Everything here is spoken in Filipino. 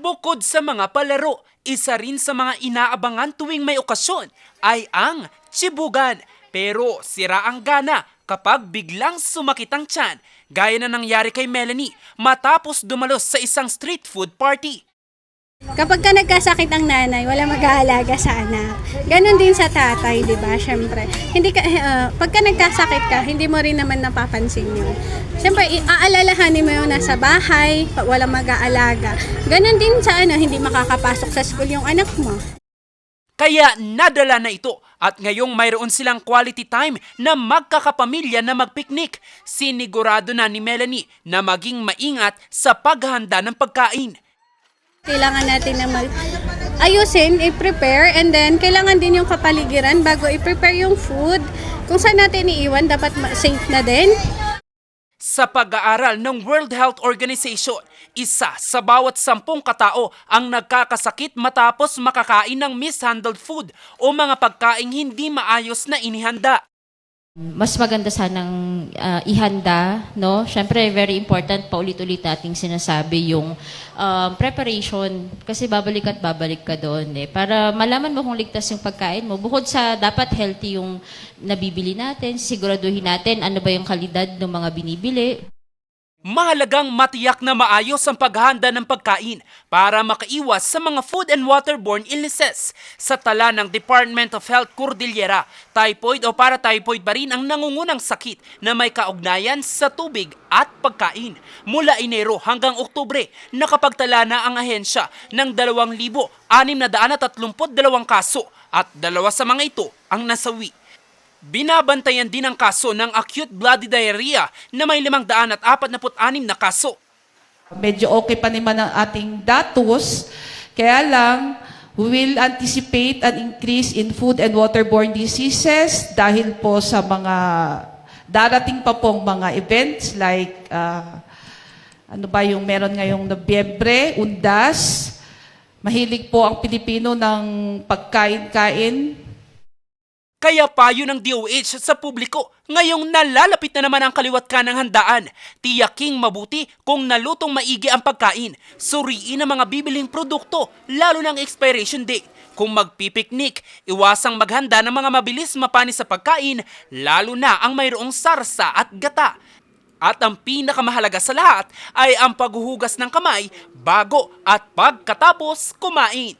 Bukod sa mga palaro, isa rin sa mga inaabangan tuwing may okasyon ay ang chibugan. Pero sira ang gana kapag biglang sumakit ang tiyan, gaya na nangyari kay Melanie matapos dumalos sa isang street food party. Kapag ka nagkasakit ang nanay, wala mag-aalaga sa anak. Ganon din sa tatay, di ba? Siyempre. Hindi ka, uh, pagka nagkasakit ka, hindi mo rin naman napapansin yun. Siyempre, aalalahanin mo yung nasa bahay, walang mag-aalaga. Ganon din sa ano, hindi makakapasok sa school yung anak mo. Kaya nadala na ito at ngayong mayroon silang quality time na magkakapamilya na magpiknik. Sinigurado na ni Melanie na maging maingat sa paghahanda ng pagkain. Kailangan natin na mag ayusin, i-prepare, and then kailangan din yung kapaligiran bago i-prepare yung food. Kung saan natin iiwan, dapat safe na din. Sa pag-aaral ng World Health Organization, isa sa bawat sampung katao ang nagkakasakit matapos makakain ng mishandled food o mga pagkaing hindi maayos na inihanda. Mas maganda sanang ah, ihanda, no? Syempre, very important, paulit-ulit nating sinasabi yung um, preparation kasi babalik at babalik ka doon eh. Para malaman mo kung ligtas yung pagkain mo. Bukod sa dapat healthy yung nabibili natin, siguraduhin natin ano ba yung kalidad ng mga binibili. Mahalagang matiyak na maayos ang paghahanda ng pagkain para makaiwas sa mga food and waterborne illnesses. Sa tala ng Department of Health Cordillera, typhoid o para-typhoid pa rin ang nangungunang sakit na may kaugnayan sa tubig at pagkain. Mula Enero hanggang Oktubre, nakapagtala na ang ahensya ng 2,632 kaso at dalawa sa mga ito ang nasawi. Binabantayan din ang kaso ng acute bloody diarrhea na may 546 na kaso. Medyo okay pa naman ang ating datos, kaya lang, we will anticipate an increase in food and waterborne diseases dahil po sa mga darating pa pong mga events like ah, ano ba yung meron ngayong Nobyembre, Undas. Mahilig po ang Pilipino ng pagkain-kain, Kaya payo ng DOH sa publiko, ngayong nalalapit na naman ang kaliwat ka ng handaan. Tiyaking mabuti kung nalutong maigi ang pagkain. Suriin ang mga bibiling produkto, lalo ng expiration date. Kung magpipiknik, iwasang maghanda ng mga mabilis mapanis sa pagkain, lalo na ang mayroong sarsa at gata. At ang pinakamahalaga sa lahat ay ang paghuhugas ng kamay bago at pagkatapos kumain.